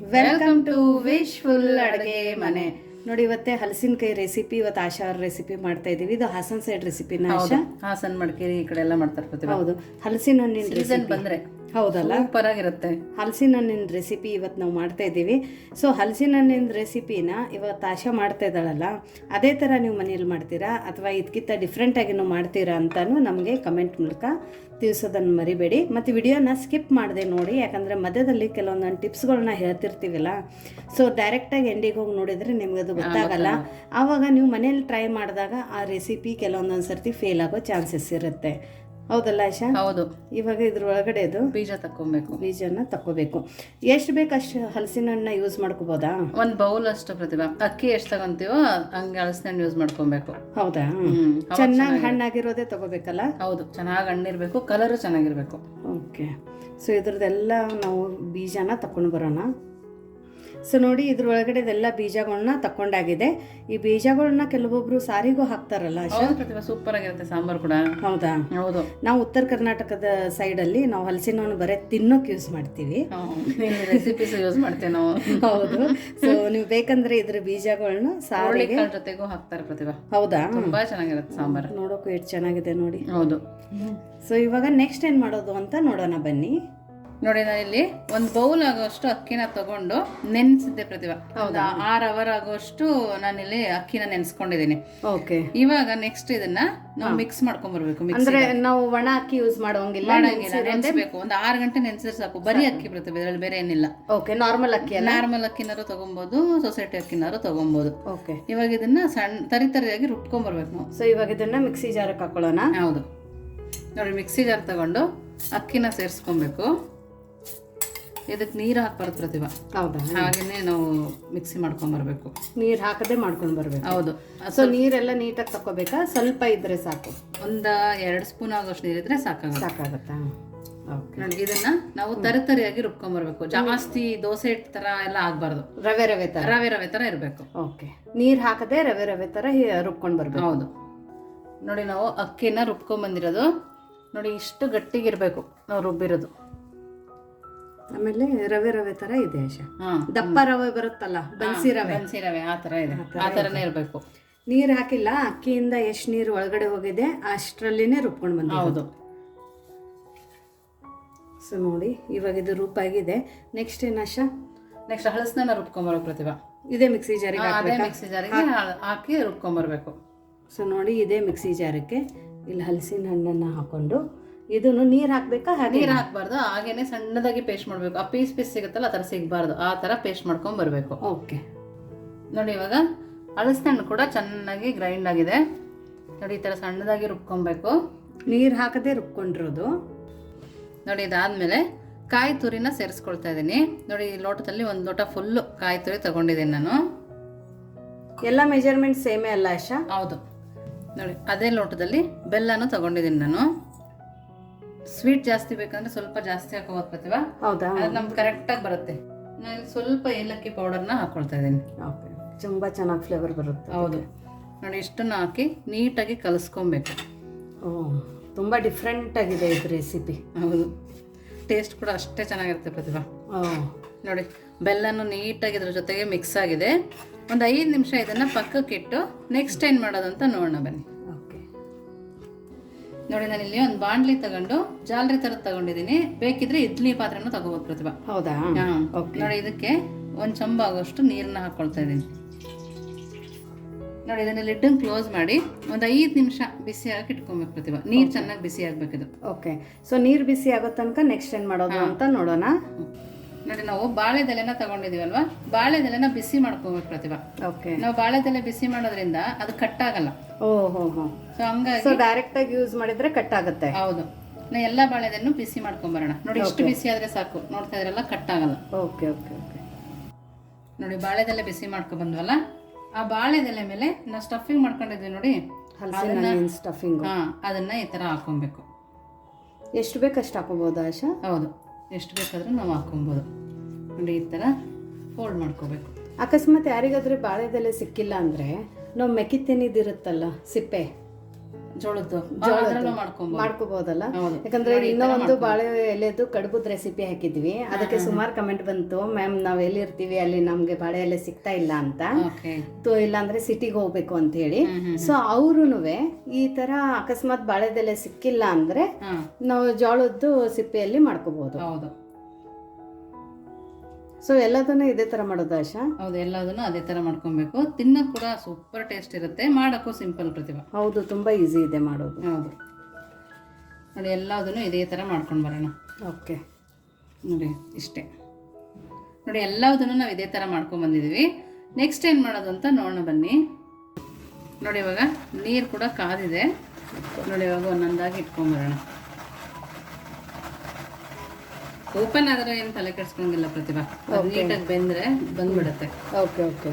Welcome to wishful ಅಡುಗೆ ಮನೆ. ನೋಡಿ ಇವತ್ತೇ ಕೈ ರೆಸಿಪಿ ಇವತ್ತು ಆಶಾ ಅವ್ರ ರೆಸಿಪಿ ಮಾಡ್ತಾ ಇದೀವಿ ಇದು ಹಾಸನ್ ಸೈಡ್ ರೆಸಿಪಿನ ಆಶಾ. ಹಾಸನ್ ಮಡಿಕೇರಿ ಈ ಕಡೆ ಎಲ್ಲ ಮಾಡ್ತಾರೆ ಹೌದು. ಹಲಸಿನ ಹಣ್ಣಿನ ಸೀಸನ್ ಬಂದ್ರೆ. ಹೌದಲ್ಲ? ಸೂಪರ್ ಆಗಿರುತ್ತೆ ಹಲಸಿನ ಹಣ್ಣಿನ ರೆಸಿಪಿ ಇವತ್ತು ನಾವು ಮಾಡ್ತಾ ಇದ್ದೀವಿ. ಸೊ ಹಲಸಿನ ಹಣ್ಣಿನ ರೆಸಿಪಿನ ಇವತ್ತು ಆಶಾ ಮಾಡ್ತಾ ಇದ್ದಾಳಲ್ಲ? ಅದೇ ಥರ ನೀವು ಮನೇಲಿ ಮಾಡ್ತೀರಾ? ಅಥವಾ ಇದಕ್ಕಿಂತ ಡಿಫ್ರೆಂಟಾಗಿ ನೀವು ಮಾಡ್ತೀರಾ ಅಂತಲೂ ನಮಗೆ ಕಮೆಂಟ್ ಮೂಲಕ ತಿಳಿಸೋದನ್ನು ಮರಿಬೇಡಿ. ಮತ್ತು ವಿಡಿಯೋನ ಸ್ಕಿಪ್ ಮಾಡದೆ ನೋಡಿ ಯಾಕಂದರೆ ಮಧ್ಯದಲ್ಲಿ ಕೆಲವೊಂದೊಂದು ಟಿಪ್ಸ್ಗಳನ್ನ ಹೇಳ್ತಿರ್ತೀವಲ್ಲ? ಸೊ ಡೈರೆಕ್ಟಾಗಿ ಎಂಡಿಗೆ ಹೋಗಿ ನೋಡಿದರೆ ನಿಮ್ಗೆ ಅದು ಗೊತ್ತಾಗಲ್ಲ. ಆವಾಗ ನೀವು ಮನೇಲಿ ಟ್ರೈ ಮಾಡಿದಾಗ ಆ ರೆಸಿಪಿ ಕೆಲವೊಂದೊಂದು ಸರ್ತಿ ಫೇಲ್ ಆಗೋ ಚಾನ್ಸಸ್ ಇರುತ್ತೆ. ಹೌದಲ್ಲ ಆಶಾ ಹೌದು. ಇವಾಗ ಇದ್ರ ಒಳಗಡೆದು ಬೀಜ ತಕ್ಕೊಬೇಕು. ಬೀಜನ ತಕ್ಕೋಬೇಕು. ಎಷ್ಟು ಬೇಕು ಅಷ್ಟು ಹಲಸಿನ ಹಣ್ಣು ಯೂಸ್ ಮಾಡ್ಕೋಬೋದಾ? ಒಂದ್ ಬೌಲ್ ಅಷ್ಟು ಪ್ರತಿಭಾ. ಅಕ್ಕಿ ಎಷ್ಟು ತಗೊಂತೀವೋ ಹಂಗೆ ಹಲಸಿನ ಯೂಸ್ ಮಾಡ್ಕೊಬೇಕು. ಹೌದಾ? ಚೆನ್ನಾಗಿ ಹಣ್ಣಾಗಿರೋದೇ ತಗೋಬೇಕಲ್ಲ? ಹೌದು ಚೆನ್ನಾಗಿ ಹಣ್ಣಿರ್ಬೇಕು ಕಲರ್ ಚೆನ್ನಾಗಿರ್ಬೇಕು. ಓಕೆ ಸೊ ಇದ್ರದ್ದೆಲ್ಲ ನಾವು ಬೀಜನ ತಕೊಂಡು ಬರೋಣ. ಸೊ ನೋಡಿ ಇದ್ರೊಳಗಡೆ ಇದೆಲ್ಲ ಬೀಜಗಳನ್ನ ತಕೊಂಡಾಗಿದೆ ಈ ಬೀಜಗಳನ್ನ ಕೆಲವೊಬ್ರು ಸಾರಿಗೂ ಹಾಕ್ತಾರಲ್ಲ ಸೂಪರ್ ಆಗಿರುತ್ತೆ ಸಾಂಬಾರ್ ಕೂಡ. ಹೌದಾ? ಹೌದು. ನಾವು ಉತ್ತರ ಕರ್ನಾಟಕದ ಸೈಡ್ ಅಲ್ಲಿ ನಾವು ಹಲಸಿನ ಹಣ್ಣು ಬರೀ ತಿನ್ನೋಕೆ ಯೂಸ್ ಮಾಡ್ತೀವಿ. ರೆಸಿಪೀಸ್ ಯೂಸ್ ಮಾಡ್ತೇವೆ ನಾವು. ಹೌದು. ಸೊ ನೀವು ಬೇಕಂದ್ರೆ ಇದ್ರ ಬೀಜಗಳನ್ನ ಸಾರಿಗೆ ಜೊತೆಗೂ ಹಾಕ್ತಾರೆ ಪ್ರತಿಭಾ ಹೌದಾ? ತುಂಬಾ ಚೆನ್ನಾಗಿರುತ್ತೆ ಸಾಂಬಾರ್. ನೋಡೋಕು ಎಷ್ಟು ಚೆನ್ನಾಗಿದೆ ನೋಡಿ. ಹೌದು. ಸೊ ಇವಾಗ ನೆಕ್ಸ್ಟ್ ಏನ್ ಮಾಡೋದು ಅಂತ ನೋಡೋಣ ಬನ್ನಿ. ನೋಡಿ ನಾನು ಇಲ್ಲಿ ಒಂದು ಬೌಲ್ ಆಗೋಷ್ಟು ಅಕ್ಕಿನ ತಗೊಂಡು ನೆನೆಸಿದ್ದೆ ಪ್ರತಿಭಾ. ಹೌದಾ? ಆರ್ ಅವರ್ ಆಗೋಷ್ಟು ನಾನಿಲ್ಲಿ ಅಕ್ಕಿನ ನೆನೆಸ್ಕೊಂಡಿದ್ದೀನಿ. ಓಕೆ. ಇವಾಗ ನೆಕ್ಸ್ಟ್ ಇದನ್ನ ನಾವು ಮಿಕ್ಸ್ ಮಾಡ್ಕೊಂಡ್ಬರ್ಬೇಕು ಮಿಕ್ಸ್ ಅಂದ್ರೆ ನಾವು ಒಣ ಅಕ್ಕಿ ಯೂಸ್ ಮಾಡೋಂಗಿಲ್ಲ ನೆನೆಸ್ಬೇಕು. ಒಂದು ಆರು ಗಂಟೆ ನೆನೆಸಿದ್ರೆ ಸಾಕು. ಬರೀ ಅಕ್ಕಿ ಪ್ರತಿಭೆ ಇದರಲ್ಲಿ ಬೇರೆ ಏನಿಲ್ಲ. ಓಕೆ ನಾರ್ಮಲ್ ಅಕ್ಕಿ ನಾರ್ಮಲ್ ಅಕ್ಕಿನಾರು ತಗೊಬೋದು ಸೊಸೈಟಿ ಅಕ್ಕಿನಾರು ತಗೊಬೋದು. ಓಕೆ. ಇವಾಗ ಇದನ್ನ ಸಣ್ಣ ತರಿ ತರಿಯಾಗಿ ರುಬ್ಕೊಂಡ್ಬರ್ಬೇಕು ನಾವು. ಸೊ ಇವಾಗ ಇದನ್ನ ಮಿಕ್ಸಿ ಜಾರಕ್ಕೆ ಹಾಕೊಳ್ಳೋಣ. ಹೌದು. ನೋಡಿ ಮಿಕ್ಸಿ ಜಾರ್ ತಗೊಂಡು ಅಕ್ಕಿನ ಸೇರಿಸ್ಕೊಬೇಕು ಇದಕ್ಕೆ ನೀರು ಹಾಕ್ಬಾರ್ದು ಪ್ರತಿಭಾ. ಹೌದಾ? ಹಾಗೇನೆ ನಾವು ಮಿಕ್ಸಿ ಮಾಡ್ಕೊಂಡ್ ಬರ್ಬೇಕು. ನೀರ್ ಹಾಕದೆ ಮಾಡ್ಕೊಂಡು ಬರ್ಬೇಕು. ಹೌದು. ಸೊ ನೀರೆಲ್ಲ ನೀಟಾಗಿ ತಕೋಬೇಕಾ ಸ್ವಲ್ಪ ಇದ್ರೆ ಸಾಕು. ಒಂದ ಎರಡು ಸ್ಪೂನ್ ಆಗೋಷ್ಟು ನೀರಿದ್ರೆ ಸಾಕಾಗುತ್ತೆ. ಸಾಕಾಗತ್ತಾ? ಓಕೆ. ನೋಡಿ ಇದನ್ನ ನಾವು ತರತರಿಯಾಗಿ ರುಬ್ಕೊಂಡ್ ಬರ್ಬೇಕು. ಜಾಸ್ತಿ ದೋಸೆ ಹಿಟ್ಟು ತರ ಎಲ್ಲ ಆಗ್ಬಾರ್ದು. ರವೆ ರವೆ ತರ? ರವೆ ರವೆ ತರ ಇರಬೇಕು. ಓಕೆ. ನೀರು ಹಾಕದೆ ರವೆ ರವೆ ತರ ರುಬ್ಕೊಂಡು ಬರ್ಬೇಕು. ಹೌದು. ನೋಡಿ ನಾವು ಅಕ್ಕಿನ ರುಬ್ಕೊಂಡ್ ಬಂದಿರೋದು. ನೋಡಿ ಇಷ್ಟು ಗಟ್ಟಿಗಿರ್ಬೇಕು ನಾವು ರುಬ್ಬಿರೋದು. ಆಮೇಲೆ ರವೆ ರವೆ ತರ ಇದೆ ಆಶಾ. ದಪ್ಪ ರವೆ ಬರುತ್ತಲ್ಲ ಬನ್ಸಿ ರವೆ. ಬನ್ಸಿ ರವೆ ಆ ತರ ಇದೆ. ಆ ತರನೇ ಇರಬೇಕು. ನೀರ್ ಹಾಕಿಲ್ಲ ಅಕ್ಕಿಯಿಂದ ಎಷ್ಟು ನೀರು ಒಳಗಡೆ ಹೋಗಿದೆ ಅಷ್ಟರಲ್ಲಿನೇ ರುಬ್ಕೊಂಡು ಬಂದ ಹೌದು. ಸೊ ನೋಡಿ ಇವಾಗ ಇದು ರೂಪಾಗಿದೆ. ನೆಕ್ಸ್ಟ್ ಏನಾಶ ನೆಕ್ಸ್ಟ್ ಹಳಸನ ರುಬ್ಕೊಂಬರೋ ಪ್ರತಿಭಾ. ಇದೇ ಮಿಕ್ಸಿ ಜಾರಿಗೆ ಅದೇ ಮಿಕ್ಸಿ ಜಾರಿಗೆ ಹಾಕಿ ರುಬ್ಕೊಂಬರ್ಬೇಕು. ಸೊ ನೋಡಿ ಇದೇ ಮಿಕ್ಸಿ ಜಾರಕ್ಕೆ ಇಲ್ಲಿ ಹಲಸಿನ ಹಣ್ಣನ್ನು ಹಾಕೊಂಡು ಇದನ್ನು ನೀರು ಹಾಕ್ಬೇಕಾ ಹಾಗೆ ನೀರು ಹಾಕ್ಬಾರ್ದು ಹಾಗೇನೆ ಸಣ್ಣದಾಗಿ ಪೇಸ್ಟ್ ಮಾಡ್ಬೇಕು. ಆ ಪೀಸ್ ಪೀಸ್ ಸಿಗುತ್ತಲ್ಲ ಆ ಥರ ಸಿಗಬಾರ್ದು. ಆ ಥರ ಪೇಸ್ಟ್ ಮಾಡ್ಕೊಂಡ್ ಬರ್ಬೇಕು. ಓಕೆ ನೋಡಿ ಇವಾಗ ಹಣ್ಣು ಕೂಡ ಚೆನ್ನಾಗಿ ಗ್ರೈಂಡ್ ಆಗಿದೆ. ನೋಡಿ ಈ ಥರ ಸಣ್ಣದಾಗಿ ರುಬ್ಕೊಬೇಕು. ನೀರು ಹಾಕದೆ ರುಬ್ಕೊಂಡಿರೋದು. ನೋಡಿ ಇದಾದ್ಮೇಲೆ ಕಾಯಿ ತುರಿನ ಸೇರಿಸ್ಕೊಳ್ತಾ ಇದ್ದೀನಿ. ನೋಡಿ ಈ ಲೋಟದಲ್ಲಿ ಒಂದು ಲೋಟ ಫುಲ್ಲು ಕಾಯಿ ತುರಿ ತಗೊಂಡಿದ್ದೀನಿ ನಾನು. ಎಲ್ಲ ಮೆಜರ್ಮೆಂಟ್ ಸೇಮೇ ಅಲ್ಲ ಆಶಾ? ಹೌದು. ನೋಡಿ ಅದೇ ಲೋಟದಲ್ಲಿ ಬೆಲ್ಲನೂ ತಗೊಂಡಿದ್ದೀನಿ ನಾನು. ಸ್ವೀಟ್ ಜಾಸ್ತಿ ಬೇಕಂದ್ರೆ ಸ್ವಲ್ಪ ಜಾಸ್ತಿ ಹಾಕೋಬೋದು ಪ್ರತಿಭಾ. ಹೌದಾ? ಅದು ನಮ್ಗೆ ಕರೆಕ್ಟಾಗಿ ಬರುತ್ತೆ. ನಾನು ಸ್ವಲ್ಪ ಏಲಕ್ಕಿ ಪೌಡರ್ನ ಹಾಕೊಳ್ತಾ ಇದ್ದೀನಿ. ಓಕೆ ತುಂಬ ಚೆನ್ನಾಗಿ ಫ್ಲೇವರ್ ಬರುತ್ತೆ ಹೌದು. ನೋಡಿ ಇಷ್ಟನ್ನ ಹಾಕಿ ನೀಟಾಗಿ ಕಲಿಸ್ಕೊಬೇಕು. ಓ ತುಂಬ ಡಿಫ್ರೆಂಟ್ ಆಗಿದೆ ಇದು ರೆಸಿಪಿ ಹೌದು. ಟೇಸ್ಟ್ ಕೂಡ ಅಷ್ಟೇ ಚೆನ್ನಾಗಿರುತ್ತೆ ಪ್ರತಿಭಾ. ಓ. ನೋಡಿ ಬೆಲ್ಲನು ನೀಟಾಗಿ ಇದ್ರ ಜೊತೆಗೆ ಮಿಕ್ಸ್ ಆಗಿದೆ. ಒಂದು ಐದು ನಿಮಿಷ ಇದನ್ನು ಪಕ್ಕಕ್ಕಿಟ್ಟು ನೆಕ್ಸ್ಟ್ ಏನು ಮಾಡೋದಂತ ನೋಡೋಣ ಬನ್ನಿ. ನೋಡಿ ನಾನು ಇಲ್ಲಿ ಒಂದು ಬಾಂಡ್ಲಿ ತಗೊಂಡು ಜಾಲರಿ ಥರದ್ದು ತಗೊಂಡಿದ್ದೀನಿ ಬೇಕಿದ್ರೆ ಇಡ್ಲಿ ಪಾತ್ರೆನೂ ತಗೋಬೋದು ಪ್ರತಿಭಾ. ಹೌದಾ? ಹಾಂ. ಓಕೆ. ನೋಡಿ ಇದಕ್ಕೆ ಒಂದು ಚಂಬ ಆಗೋಷ್ಟು ನೀರನ್ನ ಹಾಕೊಳ್ತಾ ಇದ್ದೀನಿ ನೋಡಿ ಇದನ್ನ ಲಿಡ್ಡನ್ನು ಕ್ಲೋಸ್ ಮಾಡಿ ಒಂದು ಐದು ನಿಮಿಷ ಬಿಸಿ ಆಗಿ ಇಟ್ಕೊಬೇಕು ಪ್ರತಿಭಾ. ನೀರು ಚೆನ್ನಾಗಿ ಬಿಸಿ ಆಗ್ಬೇಕಿದು. ಓಕೆ. ಸೊ ನೀರು ಬಿಸಿ ಆಗೋ ತನಕ ನೆಕ್ಸ್ಟ್ ಏನು ಮಾಡೋದು ಅಂತ ನೋಡೋಣ. ನೋಡಿ ನಾವು ಬಾಳೆದೆಲೆನ ತಗೊಂಡಿದೀವಲ್ವಾ? ಬಾಳೆದೆಲೆನ ಬಿಸಿ ಮಾಡ್ಕೋಬೇಕು ಪ್ರತಿಭಾ. ಓಕೆ. ನಾವು ಬಾಳೆದೆಲೆ ಬಿಸಿ ಮಾಡೋದ್ರಿಂದ ಅದು ಕಟ್ಟಾಗಲ್ಲ ಓ ಹೋ. ಸೊ ಹಂಗಾಗಿ ಸೊ ಡೈರೆಕ್ಟಾಗಿ ಯೂಸ್ ಮಾಡಿದ್ರೆ ಕಟ್ ಆಗುತ್ತೆ. ಹೌದು. ನಾ ಎಲ್ಲ ಬಾಳೆದನ್ನು ಬಿಸಿ ಮಾಡ್ಕೊಂಬರೋಣ ನೋಡಿ ಇಷ್ಟು ಬಿಸಿ ಆದ್ರೆ ಸಾಕು. ನೋಡ್ತಾ ಇದ್ರಲ್ಲ ಕಟ್ಟಾಗಲ್ಲ ಓಕೆ ಓಕೆ ಓಕೆ ನೋಡಿ ಬಾಳೆದೆಲೆ ಬಿಸಿ ಮಾಡ್ಕೊಂಡ್ ಬಂದ್ವಲ್ಲ? ಆ ಬಾಳೆದೆಲೆ ಮೇಲೆ ನಾ ಸ್ಟಫಿಂಗ್ ಮಾಡ್ಕೊಂಡಿದ್ವಿ ನೋಡಿ. ಹಲಸಿನ ಸ್ಟಫಿಂಗ್ ಹಾ ಅದನ್ನ ಈ ತರ ಹಾಕೊಬೇಕು ಎಷ್ಟು ಬೇಕು ಅಷ್ಟು ಹಾಕೊಬೋದು ಆಶಾ? ಹೌದು. ಎಷ್ಟು ಬೇಕಾದ್ರೂ ನಾವು ಹಾಕೊಬೋದು ನೋಡಿ ಈ ತರ ಫೋಲ್ಡ್ ಮಾಡ್ಕೋಬೇಕು. ಅಕಸ್ಮಾತ್ ಯಾರಿಗಾದ್ರೂ ಬಾಳೆದೆಲೆ ಸಿಕ್ಕಿಲ್ಲ ಅಂದರೆ ನಾವು ಮೆಕ್ಕಿತೆನಿದಿರುತ್ತಲ್ಲ ಸಿಪ್ಪೆ ಜೋಳದ್ದು ಜೋಳದ್ದು. ಮಾಡ್ಕೋಬಹುದಲ್ಲ ಯಾಕಂದ್ರೆ ಇನ್ನೂ ಒಂದು ಬಾಳೆ ಎಲೆದು ಕಡುಬು ರೆಸಿಪಿ ಹಾಕಿದ್ವಿ. ಅದಕ್ಕೆ ಸುಮಾರು ಕಮೆಂಟ್ ಬಂತು ಮ್ಯಾಮ್ ನಾವ್ ಎಲ್ಲಿರ್ತೀವಿ? ಅಲ್ಲಿ ನಮ್ಗೆ ಬಾಳೆ ಎಲೆ ಸಿಗ್ತಾ ಇಲ್ಲ ಅಂತ. ಇಲ್ಲಾಂದ್ರೆ ಸಿಟಿಗೆ ಹೋಗ್ಬೇಕು ಅಂತ ಹೇಳಿ. ಸೊ ಅವ್ರು ಈ ತರ ಅಕಸ್ಮಾತ್ ಬಾಳೆದೆಲೆ ಸಿಕ್ಕಿಲ್ಲ ಅಂದ್ರೆ ನಾವು ಜೋಳದ್ದು ಸಿಪ್ಪೆಯಲ್ಲಿ ಮಾಡ್ಕೋಬಹುದು ಹೌದು. ಸೊ ಎಲ್ಲದನ್ನು ಇದೇ ತರ ಮಾಡೋದು ಆಶಾ? ಹೌದು ಎಲ್ಲದನ್ನು ಅದೇ ತರ ಮಾಡ್ಕೊಬೇಕು. ತಿನ್ನ ಕೂಡ ಸೂಪರ್ ಟೇಸ್ಟ್ ಇರುತ್ತೆ. ಮಾಡೋಕ್ಕೂ ಸಿಂಪಲ್ ಪ್ರತಿಭಾ. ಹೌದು ತುಂಬಾ ಈಸಿ ಇದೆ ಮಾಡೋದು. ಹೌದು. ನೋಡಿ ಎಲ್ಲದನ್ನು ಇದೇ ಥರ ಮಾಡ್ಕೊಂಡು ಬರೋಣ. ಓಕೆ. ನೋಡಿ ಇಷ್ಟೇ. ನೋಡಿ ಎಲ್ಲದನ್ನು ನಾವು ಇದೇ ಥರ ಮಾಡ್ಕೊಂಡು ಬಂದಿದೀವಿ ನೆಕ್ಸ್ಟ್ ಏನು ಮಾಡೋದು ಅಂತ ನೋಡೋಣ ಬನ್ನಿ. ನೋಡಿ ಇವಾಗ ನೀರು ಕೂಡ ಕಾದಿದೆ. ನೋಡಿ ಇವಾಗ ಒಂದೊಂದಾಗಿ ಇಟ್ಕೊಂಬರೋಣ ಓಪನ್ ಆದ್ರೆ ಏನು ತಲೆ ಕೆಡ್ಸ್ಕೊಂಗಿಲ್ಲ ಪ್ರತಿಭಾ. ನೀಟಾಗಿ ಬೆಂದ್ರೆ ಬಂದ್ಬಿಡುತ್ತೆ. ಓಕೆ ಓಕೆ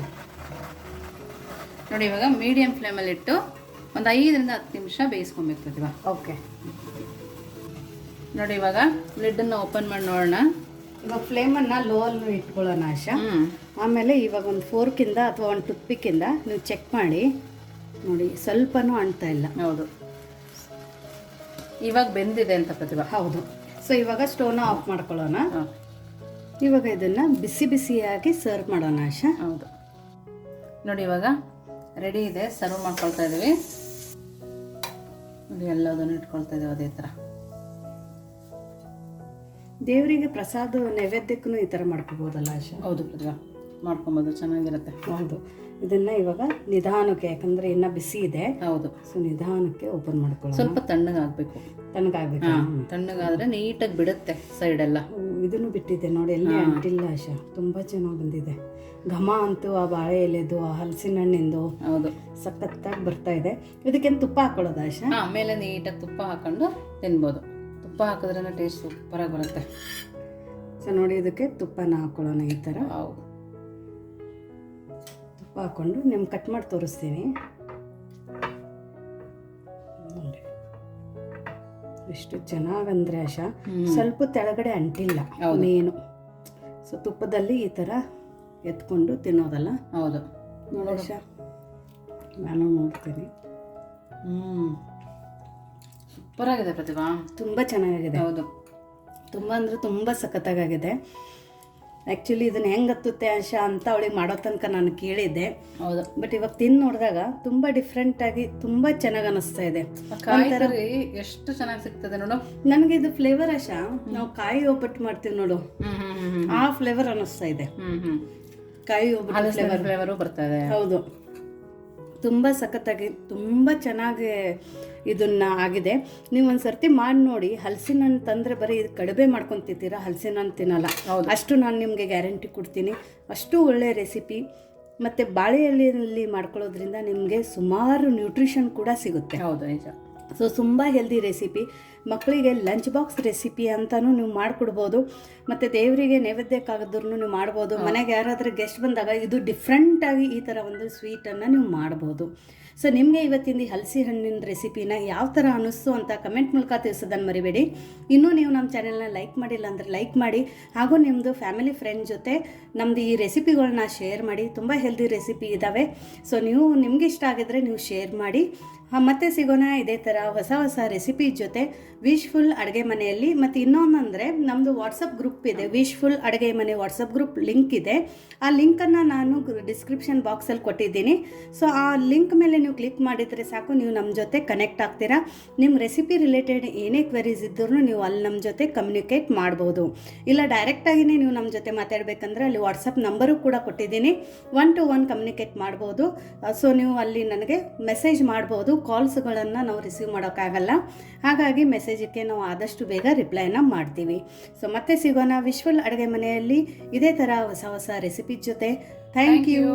ನೋಡಿ ಇವಾಗ ಮೀಡಿಯಂ ಫ್ಲೇಮಲ್ಲಿ ಇಟ್ಟು ಒಂದು ಐದರಿಂದ ಹತ್ತು ನಿಮಿಷ ಬೇಯಿಸ್ಕೊಬೇಕು ಪ್ರತಿಭಾ. ಓಕೆ ನೋಡಿ ಇವಾಗ ಲಿಡ್ಡನ್ನು ಓಪನ್ ಮಾಡಿ ನೋಡೋಣ. ಇವಾಗ ಫ್ಲೇಮನ್ನು ಲೋ ಅಲ್ಲಿ ಇಟ್ಕೊಳ್ಳೋಣ ಆಶಾ. ಆಮೇಲೆ ಇವಾಗ ಒಂದು ಫೋರ್ಕಿಂದ ಅಥವಾ ಒಂದು ಟುತ್ಪಿಕ್ಕಿಂದ ನೀವು ಚೆಕ್ ಮಾಡಿ. ನೋಡಿ ಸ್ವಲ್ಪನೂ ಅಂಟ್ತಾ ಇಲ್ಲ. ಹೌದು. ಇವಾಗ ಬೆಂದಿದೆ ಅಂತ ಪ್ರತಿಭಾ. ಹೌದು. ಸೊ ಇವಾಗ ಸ್ಟೋವ್ನ ಆಫ್ ಮಾಡ್ಕೊಳ್ಳೋಣ. ಇವಾಗ ಇದನ್ನ ಬಿಸಿ ಬಿಸಿಯಾಗಿ ಸರ್ವ್ ಮಾಡೋಣ ಆಶಾ. ಹೌದು. ನೋಡಿ ಇವಾಗ ರೆಡಿ ಇದೆ ಸರ್ವ್ ಮಾಡ್ಕೊಳ್ತಾ ಇದೀವಿ. ನೋಡಿ ಎಲ್ಲದನ್ನು ಇಟ್ಕೊಳ್ತಾ ಇದ್ದೀವಿ ಅದೇ ಥರ. ದೇವರಿಗೆ ಪ್ರಸಾದ ನೈವೇದ್ಯಕ್ಕೂ ಈ ಥರ ಮಾಡ್ಕೋಬೋದಲ್ಲ ಆಶಾ? ಹೌದು ಪ್ರತಿಭಾ ಮಾಡ್ಕೊಬೋದು ಚೆನ್ನಾಗಿರುತ್ತೆ. ಹೌದು. ಇದನ್ನ ಇವಾಗ ನಿಧಾನಕ್ಕೆ ಯಾಕಂದ್ರೆ ಇನ್ನ ಬಿಸಿ ಇದೆ. ಹೌದು. ಸೊ ನಿಧಾನಕ್ಕೆ ಓಪನ್ ಮಾಡ್ಕೊಳ್ಳೋಣ. ಸ್ವಲ್ಪ ತಣ್ಣಗಾಗಬೇಕು. ತಣ್ಣಗಾಗ್ಬೇಕು? ತಣ್ಣಗಾದ್ರೆ ನೀಟಾಗಿ ಬಿಡುತ್ತೆ ಸೈಡೆಲ್ಲ ಎಲ್ಲ. ಇದನ್ನು ಬಿಟ್ಟಿದೆ ನೋಡಿ ಎಲ್ಲಿ ಅಂಟಿಲ್ಲ ಆಶಾ. ತುಂಬಾ ಚೆನ್ನಾಗಿ ಬಂದಿದೆ. ಘಮ ಅಂತೂ ಆ ಬಾಳೆ ಎಲೆದು ಆ ಹಲಸಿನ ಹಣ್ಣಿಂದು ಹೌದು. ಸಖತ್ತಾಗಿ ಬರ್ತಾ ಇದೆ. ಇದಕ್ಕೇನು ತುಪ್ಪ ಹಾಕೊಳ್ಳೋದು ಆಶಾ? ಆಮೇಲೆ ಮೇಲೆ ನೀಟಾಗಿ ತುಪ್ಪ ಹಾಕೊಂಡು ತಿನ್ಬೋದು. ತುಪ್ಪ ಹಾಕಿದ್ರೆ ಟೇಸ್ಟ್ ಸೂಪರಾಗಿ ಬರುತ್ತೆ. ಸೊ ನೋಡಿ ಇದಕ್ಕೆ ತುಪ್ಪನ ಹಾಕೊಳ್ಳೋಣ ಈ ಥರ ಹೌದು ಹಾಕೊಂಡು ನಿಮ್ಗೆ ಕಟ್ ಮಾಡಿ ತೋರಿಸ್ತೀನಿ. ಎಷ್ಟು ಚೆನ್ನಾಗಂದ್ರೆ ಆಶಾ. ಸ್ವಲ್ಪ ತೆಳಗಡೆ ಅಂಟಿಲ್ಲ. ಮೇನು. ಸೊ ತುಪ್ಪದಲ್ಲಿ ಈ ಥರ ಎತ್ಕೊಂಡು ತಿನ್ನೋದಲ್ಲ? ಹೌದು. ನೋಡಿ ಆಶಾ ನಾನು ನೋಡ್ತೀನಿ. ಹ್ಮ್. ಸೂಪರ್ ಆಗಿದೆ ಪ್ರತಿಭಾ. ತುಂಬ ಚೆನ್ನಾಗಿದೆ. ಹೌದು. ತುಂಬ ಅಂದರೆ ತುಂಬ ಸಖತ್ತಾಗಿದೆ. ಆ್ಯಕ್ಚುಲಿ ಇದನ್ನು ಹೆಂಗೆ ಹತ್ತುತ್ತೆ ಅಂಶ ಅಂತ ಅವಳಿಗೆ ಮಾಡೋ ತನಕ ನಾನು ಕೇಳಿದ್ದೆ. ಹೌದು. ಬಟ್ ಇವಾಗ ತಿಂದು ನೋಡಿದಾಗ ತುಂಬ ಡಿಫ್ರೆಂಟಾಗಿ ತುಂಬ ಚೆನ್ನಾಗಿ ಅನ್ನಿಸ್ತಾ ಇದೆ. ಎಷ್ಟು ಚೆನ್ನಾಗಿ ಸಿಗ್ತದೆ ನೋಡು. ನನಗೆ ಇದು ಫ್ಲೇವರ್ ಆಶಾ. ನಾವು ಕಾಯಿ ಒಬ್ಬಟ್ಟು ಮಾಡ್ತೀವಿ ನೋಡು. ಆ ಫ್ಲೇವರ್ ಅನ್ನಿಸ್ತಾ ಇದೆ. ಕಾಯಿ ಒಬ್ಬಟ್ಟು ಫ್ಲೇವರ್ ಫ್ಲೇವರು ಬರ್ತದೆ. ಹೌದು. ತುಂಬ ಸಖತ್ತಾಗಿ ತುಂಬ ಚೆನ್ನಾಗಿ ಇದನ್ನ ಆಗಿದೆ. ನೀವು ಒಂದು ಸರ್ತಿ ಮಾಡಿ ನೋಡಿ ಹಲಸಿನ ಹಣ್ಣು ತಂದರೆ ಬರೀ ಇದು ಕಡಿಮೆ ಮಾಡ್ಕೊತಿದ್ದೀರಾ? ಹಲಸಿನ ಹಣ್ಣು ತಿನ್ನಲ್ಲ. ಹೌದು. ಅಷ್ಟು ನಾನು ನಿಮಗೆ ಗ್ಯಾರಂಟಿ ಕೊಡ್ತೀನಿ. ಅಷ್ಟು ಒಳ್ಳೆಯ ರೆಸಿಪಿ. ಮತ್ತು ಬಾಳೆ ಎಲೆಯಲ್ಲಿ ಮಾಡ್ಕೊಳ್ಳೋದ್ರಿಂದ ನಿಮಗೆ ಸುಮಾರು ನ್ಯೂಟ್ರಿಷನ್ ಕೂಡ ಸಿಗುತ್ತೆ. ಹೌದು ನಿಜ. ಸೊ ತುಂಬ ಹೆಲ್ದಿ ರೆಸಿಪಿ. ಮಕ್ಕಳಿಗೆ ಲಂಚ್ ಬಾಕ್ಸ್ ರೆಸಿಪಿ ಅಂತಲೂ ನೀವು ಮಾಡಿಕೊಡ್ಬೋದು. ಮತ್ತು ದೇವರಿಗೆ ನೈವೇದ್ಯಕ್ಕಾಗದ್ರೂ ನೀವು ಮಾಡ್ಬೋದು. ಮನೆಗೆ ಯಾರಾದರೂ ಗೆಸ್ಟ್ ಬಂದಾಗ ಇದು ಡಿಫ್ರೆಂಟಾಗಿ ಈ ಥರ ಒಂದು ಸ್ವೀಟನ್ನು ನೀವು ಮಾಡ್ಬೋದು. ಸೊ ನಿಮಗೆ ಇವತ್ತಿನ ಈ ಹಲಸಿ ಹಣ್ಣಿನ ರೆಸಿಪಿನ ಯಾವ ಥರ ಅನಿಸ್ತು ಅಂತ ಕಮೆಂಟ್ ಮೂಲಕ ತಿಳಿಸೋದನ್ನು ಮರಿಬೇಡಿ. ಇನ್ನೂ ನೀವು ನಮ್ಮ ಚಾನೆಲ್ನ ಲೈಕ್ ಮಾಡಿಲ್ಲ ಅಂದರೆ ಲೈಕ್ ಮಾಡಿ. ಹಾಗೂ ನಿಮ್ಮದು ಫ್ಯಾಮಿಲಿ ಫ್ರೆಂಡ್ ಜೊತೆ ನಮ್ಮದು ಈ ರೆಸಿಪಿಗಳನ್ನ ಶೇರ್ ಮಾಡಿ. ತುಂಬ ಹೆಲ್ದಿ ರೆಸಿಪಿ ಇದ್ದಾವೆ ಸೊ ನೀವು ನಿಮ್ಗೆ ಇಷ್ಟ ಆಗಿದ್ರೆ ನೀವು ಶೇರ್ ಮಾಡಿ. ಮತ್ತೆ ಸಿಗೋಣ ಇದೇ ಥರ ಹೊಸ ಹೊಸ ರೆಸಿಪಿ ಜೊತೆ. ವಿಶ್ಫುಲ್ ಅಡುಗೆ ಮನೆಯಲ್ಲಿ ಮತ್ತು ಇನ್ನೊಂದಂದರೆ ನಮ್ಮದು ವಾಟ್ಸಪ್ ಗ್ರೂಪ್ ಇದೆ. ವಿಶ್ಫುಲ್ ಅಡುಗೆ ಮನೆ ವಾಟ್ಸಪ್ ಗ್ರೂಪ್ ಲಿಂಕ್ ಇದೆ. ಆ ಲಿಂಕನ್ನು ನಾನು ಡಿಸ್ಕ್ರಿಪ್ಷನ್ ಬಾಕ್ಸಲ್ಲಿ ಕೊಟ್ಟಿದ್ದೀನಿ. ಸೊ ಆ ಲಿಂಕ್ ಮೇಲೆ ನೀವು ಕ್ಲಿಕ್ ಮಾಡಿದರೆ ಸಾಕು ನೀವು ನಮ್ಮ ಜೊತೆ ಕನೆಕ್ಟ್ ಆಗ್ತೀರಾ. ನಿಮ್ಮ ರೆಸಿಪಿ ರಿಲೇಟೆಡ್ ಏನೇ ಕ್ವೆರೀಸ್ ಇದ್ದರೂ ನೀವು ಅಲ್ಲಿ ನಮ್ಮ ಜೊತೆ ಕಮ್ಯುನಿಕೇಟ್ ಮಾಡ್ಬೋದು. ಇಲ್ಲ ಡೈರೆಕ್ಟಾಗಿಯೇ ನೀವು ನಮ್ಮ ಜೊತೆ ಮಾತಾಡಬೇಕಂದ್ರೆ ಅಲ್ಲಿ ವಾಟ್ಸಪ್ ನಂಬರು ಕೂಡ ಕೊಟ್ಟಿದ್ದೀನಿ. ಒನ್ ಟು ಒನ್ ಕಮ್ಯುನಿಕೇಟ್ ಮಾಡ್ಬೋದು. ಸೊ ನೀವು ಅಲ್ಲಿ ನನಗೆ ಮೆಸೇಜ್ ಮಾಡ್ಬೋದು. ಕಾಲ್ಸ್ಗಳನ್ನು ನಾವು ರಿಸೀವ್ ಮಾಡೋಕ್ಕಾಗಲ್ಲ. ಹಾಗಾಗಿ ಮೆಸೇಜಕ್ಕೆ ನಾವು ಆದಷ್ಟು ಬೇಗ ರಿಪ್ಲೈನ ಮಾಡ್ತೀವಿ. ಸೊ ಮತ್ತೆ ಸಿಗೋಣ ವಿಶ್ವಲ್ ಅಡುಗೆ ಮನೆಯಲ್ಲಿ ಇದೇ ಥರ ಹೊಸ ಹೊಸ ರೆಸಿಪಿ ಜೊತೆ. Thank you